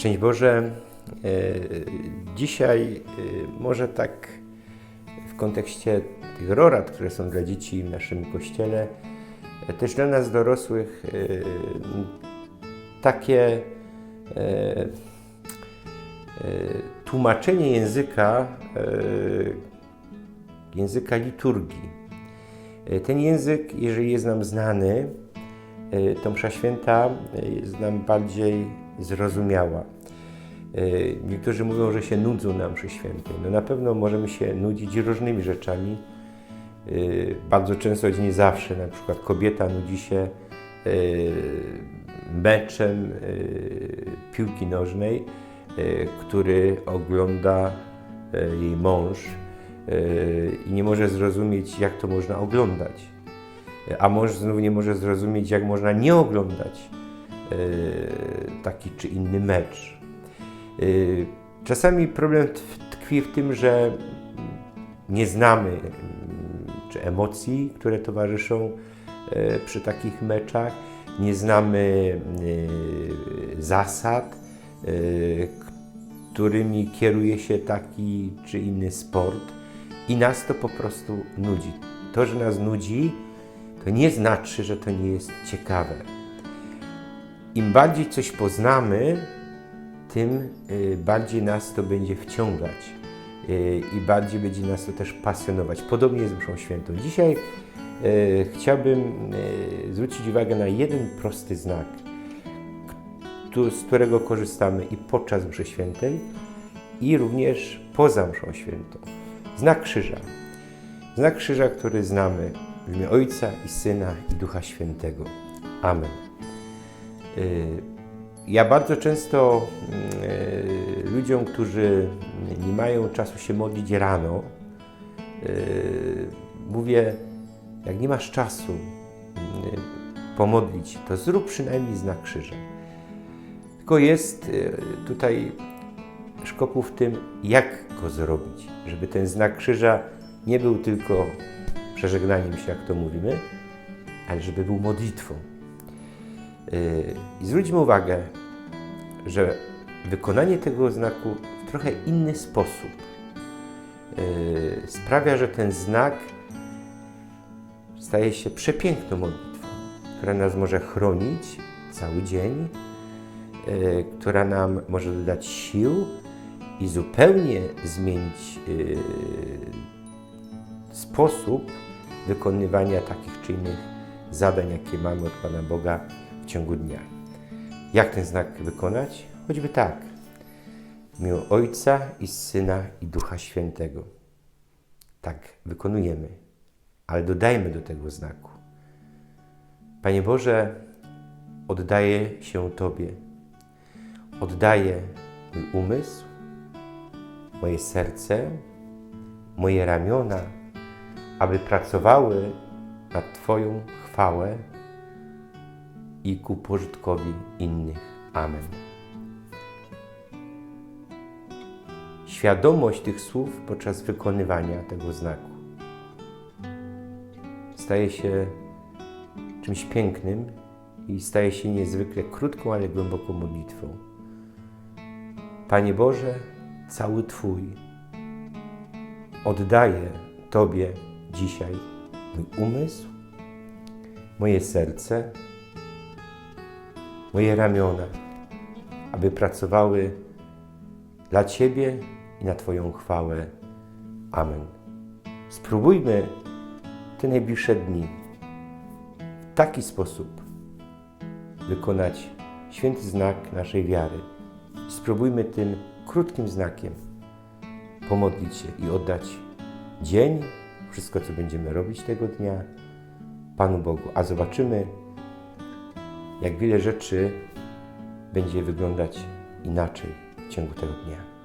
Szczęść Boże. E, Dzisiaj e, może tak w kontekście tych rorad, które są dla dzieci w naszym kościele, e, też dla nas dorosłych takie tłumaczenie języka, języka liturgii. Ten język, jeżeli jest nam znany, to msza święta jest nam bardziej zrozumiała. E, Niektórzy mówią, że się nudzą na mszy świętej. No na pewno możemy się nudzić różnymi rzeczami. E, Bardzo często, nie zawsze, na przykład kobieta nudzi się e, meczem piłki nożnej, który ogląda jej mąż i nie może zrozumieć, jak to można oglądać. A mąż znów nie może zrozumieć, jak można nie oglądać taki czy inny mecz. E, Czasami problem tkwi w tym, że nie znamy mm, czy emocji, które towarzyszą e, przy takich meczach, nie znamy e, zasad, e, którymi kieruje się taki czy inny sport i nas to po prostu nudzi. To, że nas nudzi, to nie znaczy, że to nie jest ciekawe. Im bardziej coś poznamy, tym y, bardziej nas to będzie wciągać y, i bardziej będzie nas to też pasjonować. Podobnie jest z mszą świętą. Dzisiaj y, chciałbym zwrócić uwagę na jeden prosty znak, z którego korzystamy i podczas mszy świętej, i również poza mszą świętą. Znak krzyża. Znak krzyża, który znamy w imię Ojca i Syna i Ducha Świętego. Amen. Y, Ja bardzo często y, ludziom, którzy nie mają czasu się modlić rano, y, mówię, jak nie masz czasu pomodlić, to zrób przynajmniej znak krzyża. Tylko jest tutaj szkopuł w tym, jak go zrobić, żeby ten znak krzyża nie był tylko przeżegnaniem się, jak to mówimy, ale żeby był modlitwą. Yy, I zwróćmy uwagę, że wykonanie tego znaku w trochę inny sposób yy, sprawia, że ten znak staje się przepiękną modlitwą, która nas może chronić cały dzień, yy, która nam może dodać sił i zupełnie zmienić sposób wykonywania takich czy innych zadań, jakie mamy od Pana Boga ciągu dnia. Jak ten znak wykonać? Choćby tak. W imię Ojca i Syna i Ducha Świętego. Tak wykonujemy, ale dodajmy do tego znaku. Panie Boże, oddaję się Tobie. Oddaję mój umysł, moje serce, moje ramiona, aby pracowały na Twoją chwałę i ku pożytkowi innych. Amen. Świadomość tych słów podczas wykonywania tego znaku staje się czymś pięknym i staje się niezwykle krótką, ale głęboką modlitwą. Panie Boże, cały Twój oddaję Tobie dzisiaj mój umysł, moje serce, moje ramiona, aby pracowały dla Ciebie i na Twoją chwałę. Amen. Spróbujmy te najbliższe dni w taki sposób wykonać święty znak naszej wiary. Spróbujmy tym krótkim znakiem pomodlić się i oddać dzień, wszystko co będziemy robić tego dnia Panu Bogu. A zobaczymy, jak wiele rzeczy będzie wyglądać inaczej w ciągu tego dnia.